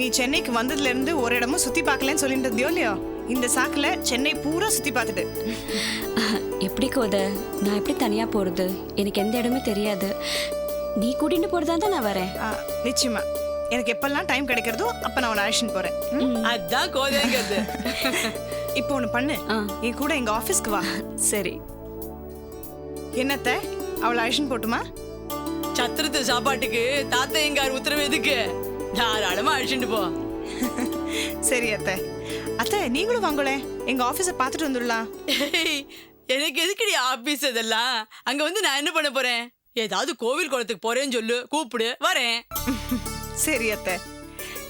நீ சென்னைக்கு வந்ததுல இருந்து ஒரு இடமும் சுத்தி பார்க்கலன்னு சொல்லிட்டு இருந்தியோ இல்லையோ? இந்த சாக்குல சென்னை பூரா சுத்தி பார்த்துட்டு. எப்படி கோத? நான் எப்படி தனியா போறது? எனக்கு எந்த இடமே தெரியாது. நீ கூட்டிட்டு போறதா தான் நான் வரேன். நிச்சயமா. எனக்கு எப்பெல்லாம் டைம் கிடைக்கிறதோ அப்ப நான் உன்னை அழைச்சிட்டு போறேன்? அதான் கோதைங்கிறது. இப்போ ஒண்ணு பண்ணு. ஆ. என் கூட எங்க ஆபீஸ்க்கு வா. சரி. என்னத்த? அவளை அழைச்சிட்டு போட்டுமா? சத்திரத்து சாப்பாட்டுக்கு தாத்தா எங்கார் உத்தரவு எதுக்கு? தாராளமா அழிச்சுட்டு போ. சரி அத்தை. அத்தை நீங்களும் வாங்களேன் எங்க ஆபீஸை பார்த்துட்டு வந்துடலாம் எனக்கு எதுக்குடி ஆபீஸ் இதெல்லாம்? அங்க வந்து நான் என்ன பண்ண போறேன்? ஏதாவது கோவில் குளத்துக்கு போறேன்னு சொல்லு கூப்பிடு வரேன். சரி அத்தை.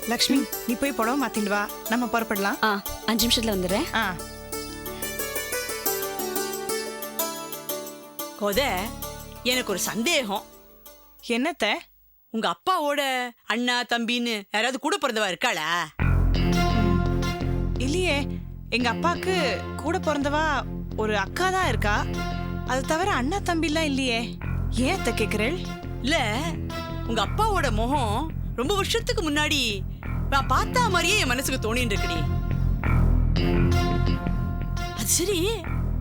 லக்ஷ்மி நீ போய் புடவை மாத்திட்டு வா. நம்ம புறப்படலாம். ஆ அஞ்சு நிமிஷத்துல வந்துடுறேன். ஆ. கோத எனக்கு ஒரு சந்தேகம். என்னத்த? உங்க அப்பாவோட அண்ணா தம்பின்னு யாராவது கூட பிறந்தவா இருக்காளா? இல்லையே எங்க அப்பாக்கு கூட பிறந்தவா ஒரு அக்கா தான் இருக்கா? அது தவிர அண்ணா தம்பிலாம் இல்லையே. ஏன் அத்தை கேக்குறேள்? இல்ல உங்க அப்பாவோட முகம் ரொம்ப வருஷத்துக்கு முன்னாடி நான் பார்த்தா மாதிரியே என் மனசுக்கு தோணின்னு இருக்குடி. அது சரி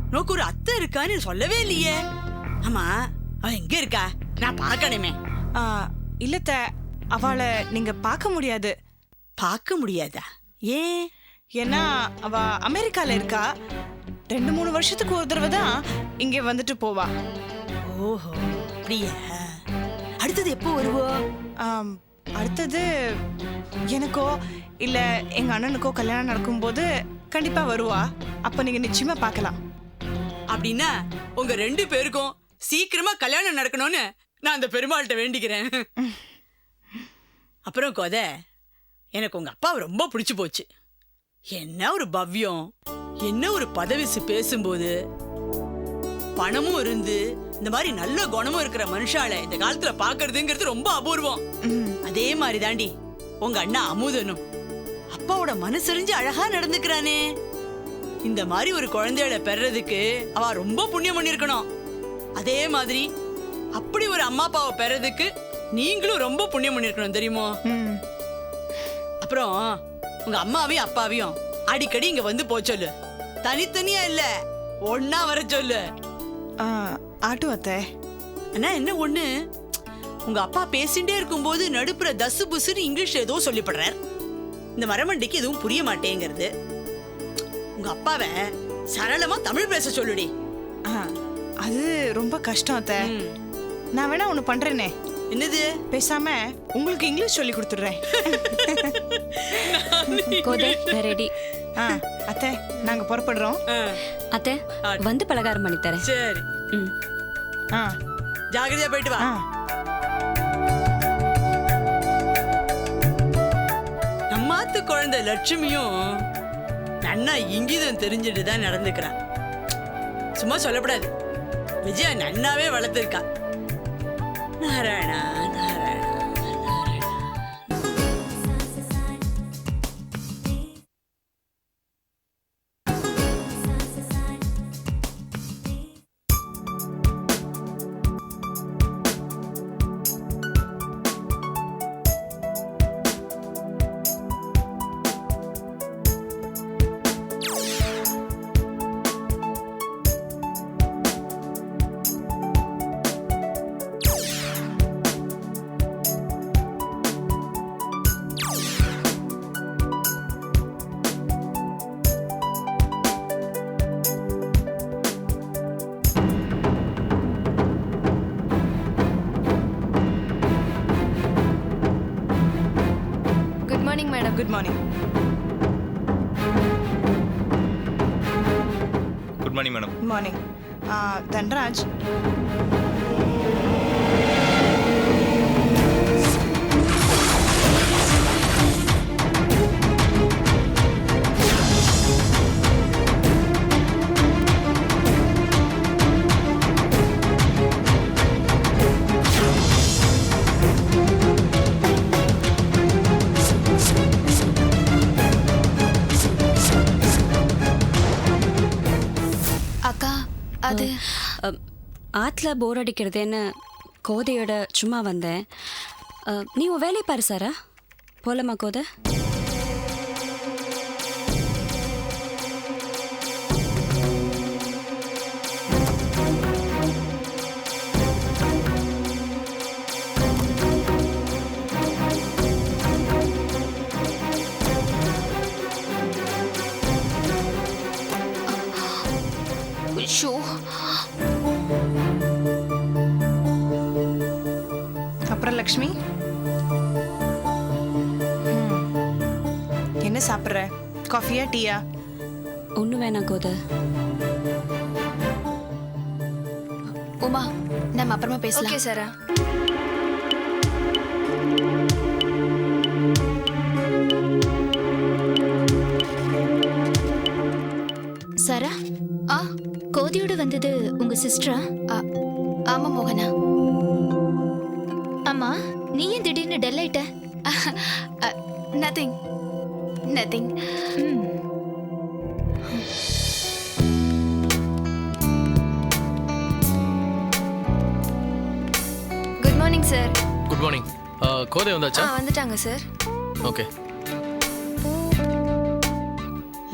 நோக்கு ஒரு அத்தை இருக்கான்னு சொல்லவே இல்லையே. ஆமா அவ எங்க இருக்கா? நான் பார்க்கணுமே. ஆ, இல்லத்த அவளை நீங்க பார்க்க முடியாது. பார்க்க முடியாதா? ஏன்? ஏன்னா அவ அமெரிக்கால இருக்கா. ரெண்டு மூணு வருஷத்துக்கு ஒரு தடவை தான் இங்க வந்துட்டு போவா. ஓஹோ அப்படியா? அடுத்தது எப்போ வருவோ? ஆம், அடுத்தது எனக்கோ இல்ல எங்க அண்ணனுக்கோ கல்யாணம் நடக்கும்போது கண்டிப்பா வருவா. அப்ப நீங்க நிச்சயமா பார்க்கலாம். அப்படின்னா உங்க ரெண்டு பேருக்கும் சீக்கிரமா கல்யாணம் நடக்கணும்னு நான் அந்த பெருமாள்கிட்ட வேண்டிக்கிறேன். அப்புறம் கொதை எனக்கு உங்க அப்பாவை ரொம்ப பிடிச்சு போச்சு. என்ன ஒரு பவ்யம் என்ன ஒரு பதவிசு பேசும்போது பணமும் இருந்து இந்த மாதிரி நல்ல குணமும் இருக்கிற மனுஷால இந்த காலத்துல பாக்குறதுங்கிறது ரொம்ப அபூர்வம். அதே மாதிரி தாண்டி உங்க அண்ணா அமுதனும் அப்பாவோட மனசறிஞ்சு அழகா நடந்துக்கிறானே. இந்த மாதிரி ஒரு குழந்தைகளை பெறதுக்கு அவ ரொம்ப புண்ணியம் பண்ணிருக்கணும் அதே மாதிரி அப்படி ஒரு அம்மா அப்பாவை பெறதுக்கு நீங்களும் ரொம்ப புண்ணியம் பண்ணிருக்கணும் தெரியுமோ. அப்புறம் உங்க அம்மாவையும் அப்பாவையும் அடிக்கடி இங்க வந்து போ சொல்லு. தனித்தனியா இல்ல ஒன்னா வர சொல்லு. ஆ, ஆட்டு அத்தை அண்ணா என்ன ஒண்ணு? உங்க அப்பா பேசிட்டே இருக்கும்போது நடுப்புற தசு புசுன்னு இங்கிலீஷ் ஏதோ சொல்லிப்படுறார். இந்த மரமண்டிக்கு எதுவும் புரிய மாட்டேங்கிறது. உங்க அப்பாவை சரளமா தமிழ் பேச சொல்லுடி. அது ரொம்ப கஷ்டம் அத்தை. நான் வேணா ஒண்ணு பண்றேனே. என்னது? பேசாம உங்களுக்கு இங்கிலீஷ் சொல்லி கொடுத்துடுறேன். கோதை நான் ரெடி. ஆ, அத்தை நாங்க புறப்படுறோம். ஆ, அத்தை வந்து பலகாரம் பண்ணி தரேன். சரி. ம். ஆ, ஜாகிரதையா போயிட்டு வா. ஆ. நம்மாத்து குழந்தை லட்சுமியும் நன்னா இங்கிதம் தெரிஞ்சுட்டு தான் நடந்துக்கிறான் சும்மா சொல்லக்கூடாது விஜயா நன்னாவே வளர்த்துருக்கா. నారాయణ மார்னிங் மேடம் வீட்டில் போர் அடிக்கிறதேன்னு கோதையோட சும்மா வந்தேன். நீ உன் வேலையை பாரு சாரா. போலமா கோதை? அப்புறம் லக்ஷ்மி. என்ன சாப்பிட்ற? காஃபியா டீயா? ஒன்றும் வேணாம் கோத. உமா நம்ம அப்புறமா பேசலாம். ஓகே சாரா. சரா ஆ? கோதியோட வந்தது உங்க சிஸ்டரா? அம்மா நீ ஏன் திடீர்னு டல் ஆயிட்ட. Nothing nothing good morning sir good morning Kothai வந்தாச்சா? வந்துட்டாங்க சார் ஓகே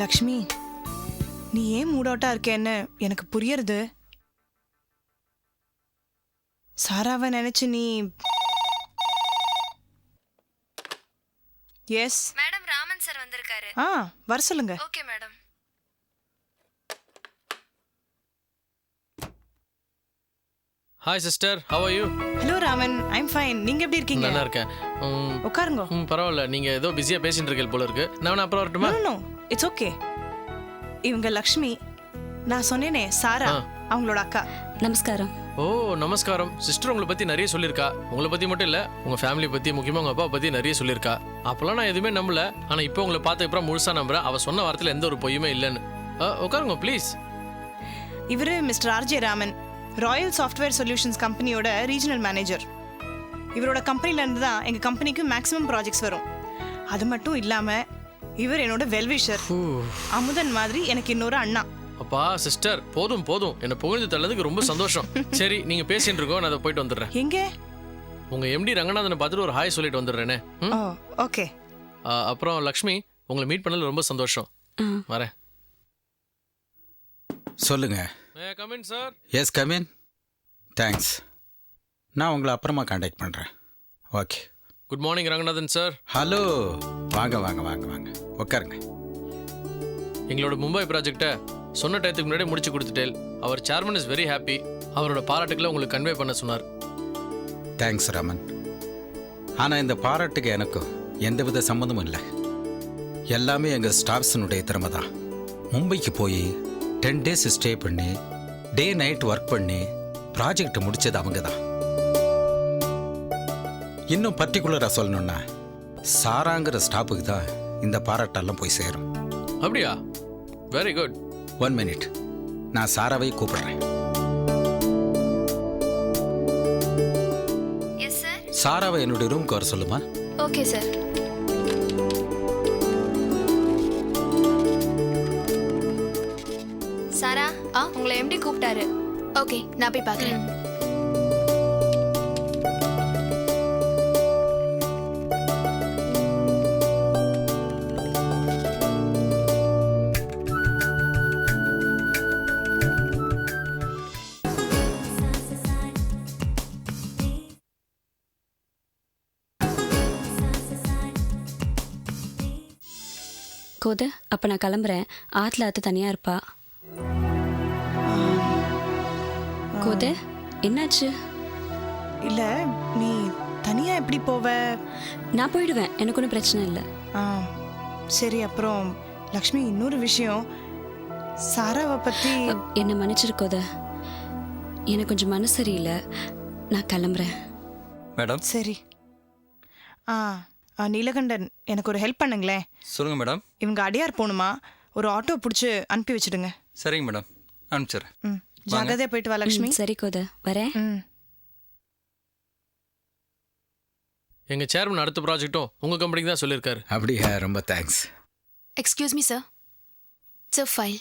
லக்ஷ்மி நீ ஏன் மூட் அவுட்டா இருக்கேன்னு எனக்கு புரியறது. சாராவை நினைச்சு நீ எஸ் மேடம் ராமன் சார் வந்திருக்காரு. ஆ வர சொல்லுங்க. Okay madam hi sister how are you hello Raman I'm fine நீங்க எப்படி இருக்கீங்க? நல்லா இருக்கேன். ம், உட்காருங்க. ம் பரவாயில்ல. நீங்க ஏதோ பிஸியா பேசிட்டு இருக்கீங்க போல இருக்கு. நான் வேணா அப்புறம் வரட்டுமா? நோ நோ இட்ஸ் ஓகே இவங்க லக்ஷ்மி நான் சொன்னேனே சாரா ஆ. அவங்களோட அக்கா. நமஸ்காரம். ஓ நமஸ்காரம். சிஸ்டர் உங்களை பத்தி நிறைய சொல்லியிருக்கா. உங்களை பத்தி மட்டும் இல்ல உங்க ஃபேமிலி பத்தி முக்கியமா உங்க அப்பா பத்தி நிறைய சொல்லியிருக்கா. அப்பெல்லாம் நான் எதுவுமே நம்பல. ஆனா இப்போ உங்களை பார்த்த அப்புறம் முழுசா நம்புறேன். அவ சொன்ன வார்த்தையில எந்த ஒரு பொய்யுமே இல்லைன்னு. உட்காருங்க ப்ளீஸ் இவரு mister RJ Raman royal software solutions கம்பெனியோட ரீஜனல் மேனேஜர் இவரோட கம்பெனில இருந்து தான் எங்க கம்பெனிக்கு மேக்ஸிமம் ப்ராஜெக்ட்ஸ் வரும். அது மட்டும் இல்லாம இவர் என்னோட வெல்விஷர் அமுதன் மாதிரி எனக்கு இன்னொரு அண்ணா. அப்பா சிஸ்டர் போதும் போதும். என்ன புகழ்ந்து தள்ளதுக்கு ரொம்ப சந்தோஷம். சரி நீங்க பேசிட்டு இருக்கோம். நான் அதை போயிட்டு வந்துடுறேன். எங்க? உங்க எம்டி ரங்கநாதனை பார்த்துட்டு ஒரு ஹாய் சொல்லிட்டு வந்துடுறேனே. ம்? ஓ ஓகே. ஆ, அப்புறம் லக்ஷ்மி உங்களை மீட் பண்ணல ரொம்ப சந்தோஷம். வரேன். சொல்லுங்க. Come in sir yes come in thanks நான் உங்களை அப்புறமா காண்டாக்ட் பண்ணுறேன் okay good morning Ranganathan sir hello வாங்க வாங்க வாங்க வாங்க. உட்காருங்க. எங்களோட மும்பை ப்ராஜெக்டை சொன்ன டயத்துக்கு முன்னாடி முடிச்சு கொடுத்துட்டேன் அவர் சேர்மன் இஸ் வெரி ஹாப்பி அவரோட பாராட்டுக்களை உங்களுக்கு கன்வே பண்ண சொன்னார். தேங்க்ஸ் ராமன் ஆனால் இந்த பாராட்டுக்கு எனக்கும் எந்தவித சம்மந்தமும் இல்லை. எல்லாமே எங்கள் ஸ்டாஃப்ஸினுடைய திறமை தான். மும்பைக்கு போய் டென் டேஸ் ஸ்டே பண்ணி டே நைட் ஒர்க் பண்ணி ப்ராஜெக்ட் முடிச்சது அவங்க தான். இன்னும் பர்டிகுலராக சொல்லணும்னா சாராங்கிற ஸ்டாஃபுக்கு தான் இந்த பாராட்டெல்லாம் போய் சேரும். அப்படியா? வெரி குட் ஒன் மினிட் நான் சாராவை கூப்பிடுறேன். சாராவை என்னுடைய ரூம்க்கு வர சொல்லுமா? ஓகே சார் சாரா ஆ உங்களை எப்படி கூப்பிட்டாரு. ஓகே நான் போய் பார்க்குறேன். கோத அப்போ நான் கிளம்புறேன். ஆற்றுல அத்தை தனியாக இருப்பா. கோத என்னாச்சு? இல்ல நீ தனியா எப்படி போவ? நான் போயிடுவேன். எனக்கு ஒன்றும் பிரச்சனை இல்லை. ஆ, சரி அப்புறம் லக்ஷ்மி இன்னொரு விஷயம். சாராவை பத்தி என்னை மன்னிச்சிருக்கோத எனக்கு கொஞ்சம் மனசு சரியில்லை. நான் கிளம்புறேன். மேடம். சரி. ஆ ஆ, நீலகண்டன் எனக்கு ஒரு ஹெல்ப் பண்ணுங்களேன். சொல்லுங்கள் மேடம். இவங்க அடியார் போகணுமா ஒரு ஆட்டோ பிடிச்சி அனுப்பி வச்சிடுங்க. சரிங்க மேடம். அனுப்பிச்சிடுறேன். ம் ஜாகிரதையா போயிட்டு வா லக்ஷ்மி. ம், சரி கோத வரேன். ம். எங்க சேர்மன் அடுத்த ப்ராஜெக்ட்டும் உங்க கம்பெனிக்கு தான் சொல்லியிருக்காரு. அப்படியா ரொம்ப thanks excuse me sir it's a file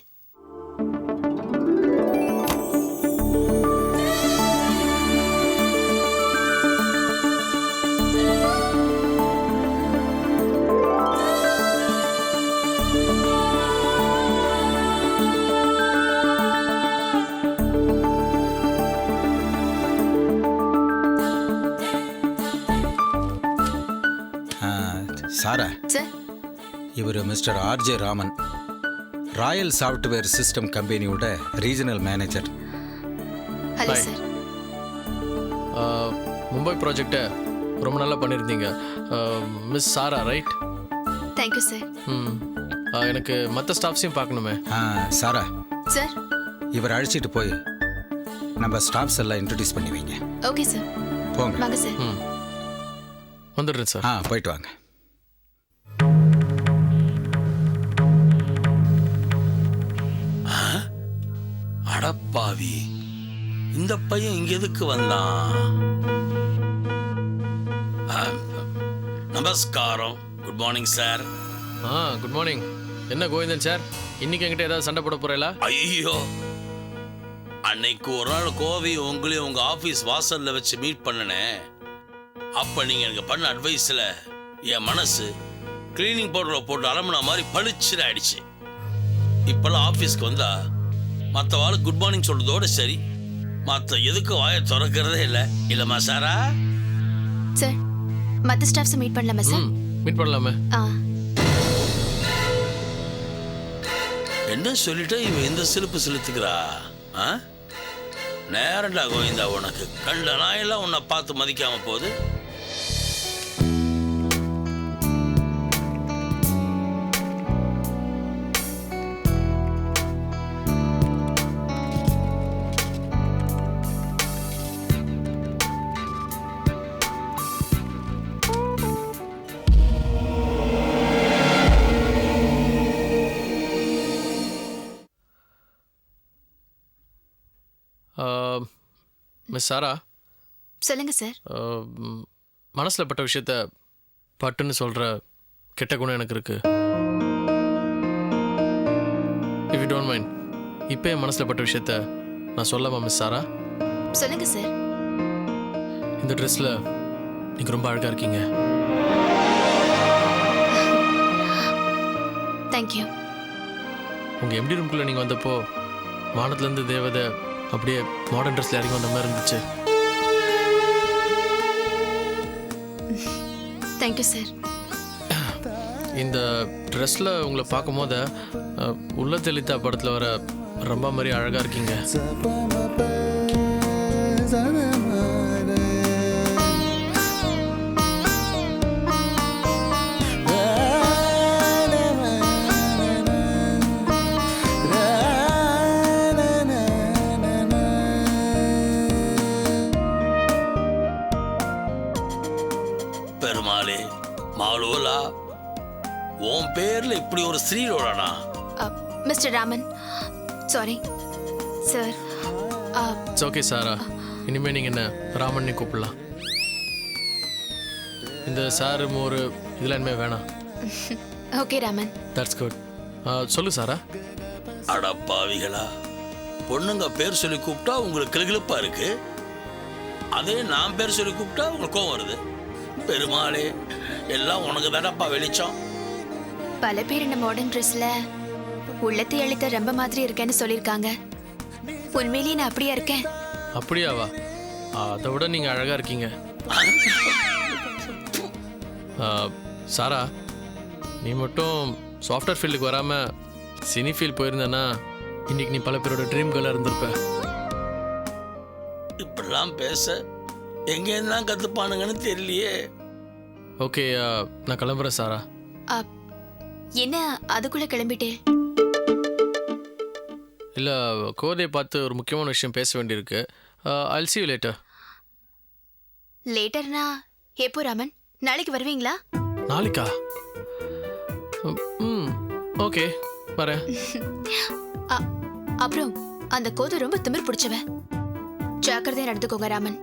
Sara. இவர் mister RJ Raman. Royal software system கம்பெனியோட regional manager. Hello. Sir. Mumbai ப்ராஜெக்டை ரொம்ப நல்லா பண்ணியிருந்தீங்க. Miss Sara right thank you sir ம். எனக்கு மற்ற ஸ்டாஃப்ஸையும் பார்க்கணுமே. ஆ சாரா. சார் இவர் அழைச்சிட்டு போய் நம்ம ஸ்டாஃப்ஸ் எல்லாம் இன்ட்ரடியூஸ் பண்ணி வைங்க. ஓகே சார் போங்க. வாங்க சார் ம். வந்துடுறேன் சார் ஆ போயிட்டு வாங்க. அடப்பாவி இந்த பையன் இங்க எதுக்கு வந்தான்? நமஸ்காரம். குட் மார்னிங் சார் ஆ குட் மார்னிங் என்ன கோவிந்தன் சார் இன்னைக்கு என்கிட்ட ஏதாவது சண்டை போட போறீங்களா? ஐயோ. அன்னைக்கு ஒரு நாள் கோவை உங்களையும் உங்க ஆபீஸ் வாசல்ல வச்சு மீட் பண்ணனே. அப்ப நீங்க எனக்கு பண்ண அட்வைஸ்ல என் மனசு கிளீனிங் பவுடரை போட்டு அலம்புன மாதிரி பளிச்சுன்னு ஆயிடுச்சு. இப்பெல்லாம் ஆபீஸ்க்கு வந்தா மற்ற வாழ் குட் மார்னிங் சொல்றதோட சரி. மற்ற எதுக்கு வாயை திறக்கிறதே இல்லை. இல்லம்மா சாரா? சார் மற்ற ஸ்டாஃப்ஸை மீட் பண்ணலாமா சார் மீட் பண்ணலாமே. ஆ. என்ன சொல்லிட்டு இவன் இந்த சிலுப்பு செலுத்துக்கிறா ஆ? நேரண்டா கோவிந்தா உனக்கு கண்ட நாயெல்லாம் உன்னை பார்த்து மதிக்காம போகுது. மிஸ் சாரா? சொல்லுங்க சார். மனசில் பட்ட விஷயத்த பட்டுன்னு சொல்கிற கெட்ட குணம் எனக்கு இருக்கு. இஃப் யூ டோன்ட் மைண்ட் இப்போ என் மனசில் பட்ட விஷயத்த நான் சொல்லாமா மிஸ் சாரா? சொல்லுங்க சார். இந்த ட்ரெஸ்ஸில் நீங்கள் ரொம்ப அழகாக இருக்கீங்க. தேங்க்யூ உங்கள் எம்டி ரூம்குள்ளே நீங்கள் வந்தப்போ வானத்துலேருந்து தேவதை அப்படியே மாடர்ன் ட்ரெஸ்ல இறங்கி வந்த மாதிரி இருந்துச்சு. தேங்க்யூ சார் இந்த ட்ரெஸ்ஸில் உங்களை பார்க்கும் போது உள்ள தெளித்தா படத்தில் வர ரொம்ப மாதிரி அழகாக இருக்கீங்க. பேர்ல இப்படி ஒரு ஸ்ரீரோடானா mister Raman. Sorry sir it's okay Sara இனிமேல் நீங்கள் என்ன ராமன்னே கூப்பிடலாம். இந்த சாரு மோர் இதெல்லாம் இனிமேல் வேணாம். ஓகே ராமன். தட்ஸ் குட் சொல்லு சாரா அடப்பாவிகளா பொண்ணுங்க பேர் சொல்லி கூப்பிட்டா உங்களுக்கு கிளுகிளுப்பா இருக்கு? அதே நான் பேர் சொல்லி கூப்பிட்டா உங்களுக்கு கோவம் வருது? பெருமாளே எல்லாம் உனக்கு தானப்பா வெளிச்சம். பல பேர் இந்த மாடர்ன் ட்ரெஸ்ல உள்ளத்தை அளித்த ரொம்ப மாதிரி இருக்கேன்னு சொல்லியிருக்காங்க. உண்மையிலேயே நான் அப்படியா இருக்கேன்? அப்படியாவா? அதை விட நீங்கள் அழகாக இருக்கீங்க. ஆ, சாரா நீ மட்டும் சாஃப்ட்வேர் ஃபீல்டுக்கு வராமல் சினி ஃபீல்ட் போயிருந்தேன்னா இன்னைக்கு நீ பல பேரோட ட்ரீம் கேர்ளாக இருந்திருப்ப. இப்படிலாம் பேச எங்க இருந்தான் கத்துப்பானுங்கன்னு தெரியலையே. ஓகே நான் கிளம்புறேன் சாரா. அ, என்ன அதுக்குள்ள கிளம்பிட்டே? இல்லை கோதையை பார்த்து ஒரு முக்கியமான விஷயம் பேச வேண்டியிருக்கு. ஐல் you லேட்டர் லேட்டர்னா எப்போ ராமன்? நாளைக்கு வருவீங்களா? நாளைக்கா? ம் ஓகே வரேன். அப்புறம் அந்த கோதை ரொம்ப திமிர் பிடிச்சவ. ஜாக்கிரதையா நடந்துக்கோங்க ராமன்.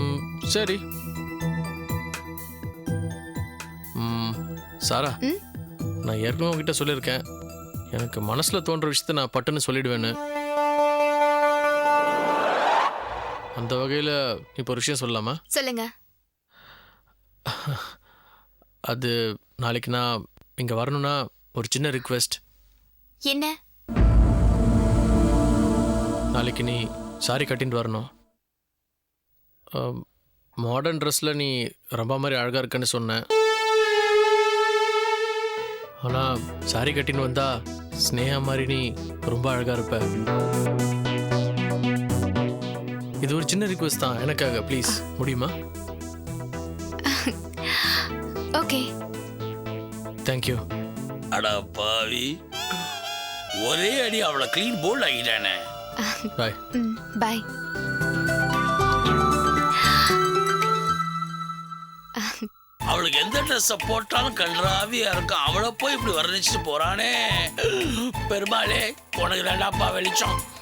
ம் சரி. ம் சாரா. ம்? நான் ஏற்கனவே உங்ககிட்ட சொல்லியிருக்கேன். எனக்கு மனசில் தோன்ற விஷயத்த நான் பட்டுன்னு சொல்லிடுவேன்னு. அந்த வகையில் இப்போ ஒரு விஷயம் சொல்லலாமா? சொல்லுங்க. அது நாளைக்கு நான் இங்கே வரணும்னா ஒரு சின்ன ரிக்வெஸ்ட் என்ன? நாளைக்கு நீ சாரி கட்டிட்டு வரணும். மாடர்ன் ட்ரெஸ்ஸில் நீ ரொம்ப மாதிரி அழகாக இருக்கன்னு சொன்னேன் ஆனால் சாரி கட்டின்னு வந்தா ஸ்னேகா மாதிரி நீ ரொம்ப அழகாக இருப்ப. இது ஒரு சின்ன ரிக்வெஸ்ட் தான். எனக்காக ப்ளீஸ் முடியுமா? ஓகே. தேங்க்யூ அட பாவி. ஒரே அடி அவளை க்ளீன் போல்ட் ஆகிட்டானே பாய் பாய் அவளுக்கு எந்த ட்ரெஸ்ஸை போட்டாலும் கன்றாவியா இருக்கும். அவளை போய் இப்படி வர்ணிச்சுட்டு போறானே. பெருமாளே உனக்கு ரெண்டாப்பா வெளிச்சம்.